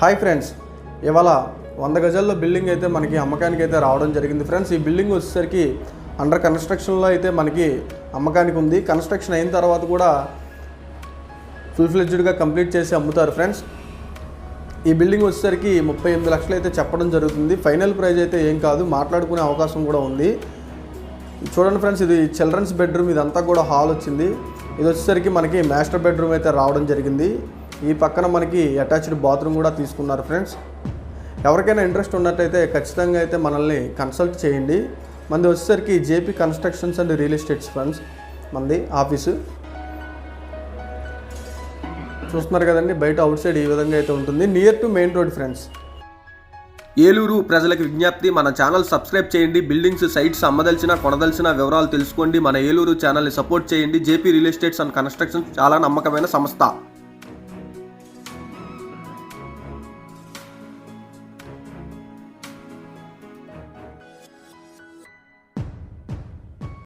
Hi friends ఇవాళ వంద గజాల్లో బిల్డింగ్ అయితే మనకి అమ్మకానికి అయితే రావడం జరిగింది. ఫ్రెండ్స్ ఈ బిల్డింగ్ వచ్చేసరికి అండర్ కన్స్ట్రక్షన్లో అయితే మనకి అమ్మకానికి ఉంది. కన్స్ట్రక్షన్ అయిన తర్వాత కూడా ఫుల్ ఫ్లెడ్జ్డ్గా కంప్లీట్ చేసి అమ్ముతారు ఫ్రెండ్స్. ఈ బిల్డింగ్ వచ్చేసరికి ముప్పై ఎనిమిది లక్షలు అయితే చెప్పడం జరుగుతుంది. ఫైనల్ ప్రైజ్ అయితే ఏం కాదు మాట్లాడుకునే అవకాశం కూడా ఉంది. చూడండి ఫ్రెండ్స్ ఇది చిల్డ్రన్స్ బెడ్రూమ్ ఇదంతా కూడా హాల్ వచ్చింది. ఇది వచ్చేసరికి మనకి మాస్టర్ బెడ్రూమ్ అయితే రావడం జరిగింది. ఈ పక్కన మనకి అటాచ్డ్ బాత్రూమ్ కూడా తీసుకున్నారు ఫ్రెండ్స్. ఎవరికైనా ఇంట్రెస్ట్ ఉన్నట్టయితే ఖచ్చితంగా అయితే మనల్ని కన్సల్ట్ చేయండి. మంది వచ్చేసరికి JP constructions and real estates friends మనది ఆఫీసు. చూస్తున్నారు కదండి బయట అవుట్ సైడ్ ఈ విధంగా అయితే ఉంటుంది. Near to main road friends Eluru ప్రజలకు విజ్ఞప్తి మన ఛానల్ సబ్స్క్రైబ్ చేయండి. బిల్డింగ్స్ సైట్స్ అమ్మదలిచిన కొనదలిచిన వివరాలు తెలుసుకోండి. మన ఏలూరు ఛానల్ని సపోర్ట్ చేయండి. JP real estates and construction చాలా నమ్మకమైన సంస్థ.